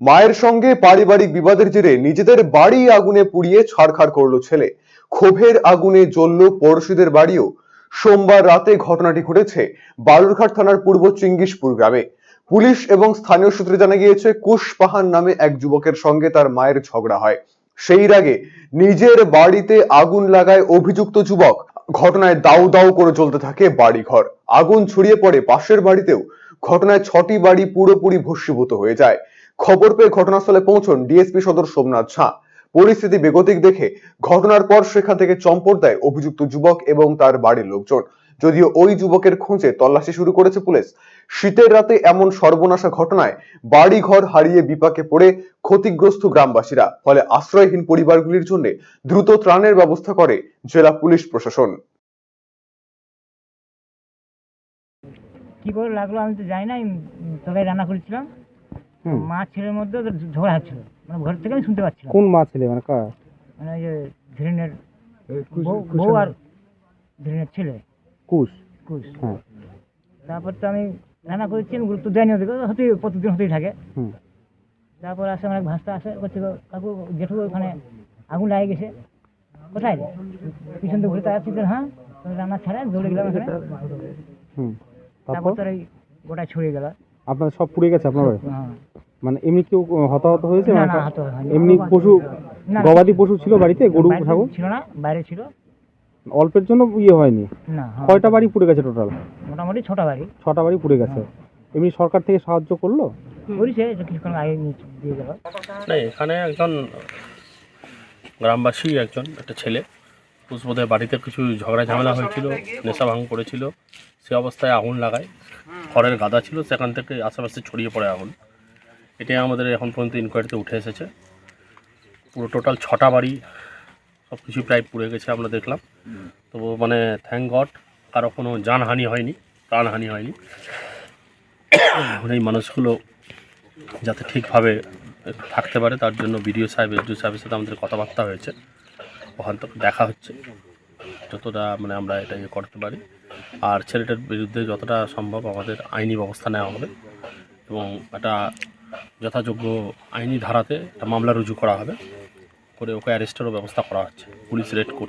মায়ের সঙ্গে পারিবারিক বিবাদের জেরে নিজেদের বাড়ি আগুনে পুড়িয়ে ছাড়খাড় করল ছেলে। ক্ষোভের আগুনে জ্বলল পড়শিদের বাড়িও। সোমবার রাতে ঘটনাটি ঘটেছে বালুরঘাট থানার পূর্ব চিঙ্গিসপুর গ্রামে। পুলিশ এবং স্থানীয় সূত্রে জানা গিয়েছে, কুশ পাহান নামে এক যুবকের সঙ্গে তার মায়ের ঝগড়া হয়। সেই রাগে নিজের বাড়িতে আগুন লাগায় অভিযুক্ত যুবক ঘটনায় দাউ দাউ করে চলতে থাকে বাড়িঘর। আগুন ছড়িয়ে পড়ে পাশের বাড়িতেও ঘটনায় ছটি বাড়ি পুরোপুরি ভস্মীভূত হয়ে যায়। খবর পেয়ে ঘটনাস্থলে পৌঁছন ডিএসপি সদর সোমনাথ ঝা। পরিস্থিতি বেগতিক দেখে ঘটনার পর সেখান থেকে চম্পট দেয় অভিযুক্ত যুবক এবং তার বাড়ির লোকজন। যদিও ওই যুবকের খোঁজে তল্লাশি শুরু করেছে পুলিশ। শীতের রাতে এমন সর্বনাশা ঘটনায় বাড়ি ঘর হারিয়ে বিপাকে পড়ে ক্ষতিগ্রস্ত গ্রামবাসীরা। ফলে আশ্রয়হীন পরিবারগুলির জন্য দ্রুত ত্রাণের ব্যবস্থা করে জেলা পুলিশ প্রশাসন। কি করে লাগল আমি তো জানি না আমি তরকারি রান্না করেছিলাম। মা ছেলের মধ্যে ওদের ঝগড়া হচ্ছিল মানে ঘর থেকে আমি শুনতে পাচ্ছিলাম। কোন মা ছেলে মানে কার? মানে ওই যে ধীরেনের বউ- আর ধীরেনের ছেলে। কুশ? কুশ। হ্যাঁ। তারপর তো আমি রান্না করেছি আমি গুরুত্ব দেয়নি ওদিকে হতেই প্রতিদিন হতেই থাকে। তারপর আসে আমার এক ভাস্তা আসে করছে কাকু জেঠু ওখানে আগুন লাগে গেছে। কোথায়? রে পিছন দিয়ে ঘুরে তাকাচ্ছি তো হ্যাঁ রান্না ছাড়া দৌড়ে গেলাম এখানে। হুম। তারপর? তারপর এই গোটা ছড়িয়ে গেল। আপনার সব পুড়ে গেছে আপনার হ্যাঁ। মানে এমনি কেউ হতাহত হয়েছে? না মানে না এমনি পশু না, গবাদি পশু ছিল বাড়িতে? গরু বাইরে ছাগল? ছিল না বাইরে ছিল। অল্পের জন্য ইয়ে হয়নি? না হ্যাঁ। কয়টা বাড়ি পুড়ে গেছে টোটাল মোটামুটি ছোট বাড়ি। ছটা বাড়ি পুড়ে গেছে। এমনি সরকার থেকে সাহায্য করল? করেছে যে কিছুক্ষণ আগে নিয়ে দিয়ে গেল। না এখানে একজন গ্রামবাসী একজন একটা ছেলে। পুষ্পদের বাড়িতে কিছু ঝগড়া ঝামেলা হয়েছিল নেশা ভাঙ করেছিল সে অবস্থায় আগুন লাগায় খড়ের গাদা ছিল সেখান থেকে আশেপাশে ছড়িয়ে পড়ে আগুন। এটাই আমাদের এখন পর্যন্ত ইনকোয়ারিতে উঠে এসেছে। পুরো টোটাল ছটা বাড়ি সব কিছু প্রায় পুড়ে গেছে আমরা দেখলাম। তো মানে থ্যাংক গড কারও কোনো জানহানি হয়নি প্রাণহানি হয়নি। এই মানুষগুলো যাতে ঠিকভাবে থাকতে পারে তার জন্য বিডিও সাহেব এসডিও সাহেবের সাথে আমাদের কথাবার্তা হয়েছে। ওখান দেখা হচ্ছে। যতটা মানে আমরা এটা ইয়ে করতে পারি। আর ছেলেটার বিরুদ্ধে যতটা সম্ভব আমাদের আইনি ব্যবস্থা নেওয়া হবে এবং একটা যথাযোগ্য আইনি ধারাতে একটা মামলা রুজু করা হবে। করে ওকে অ্যারেস্টেরও ব্যবস্থা করা হচ্ছে। পুলিশ রেড করছে।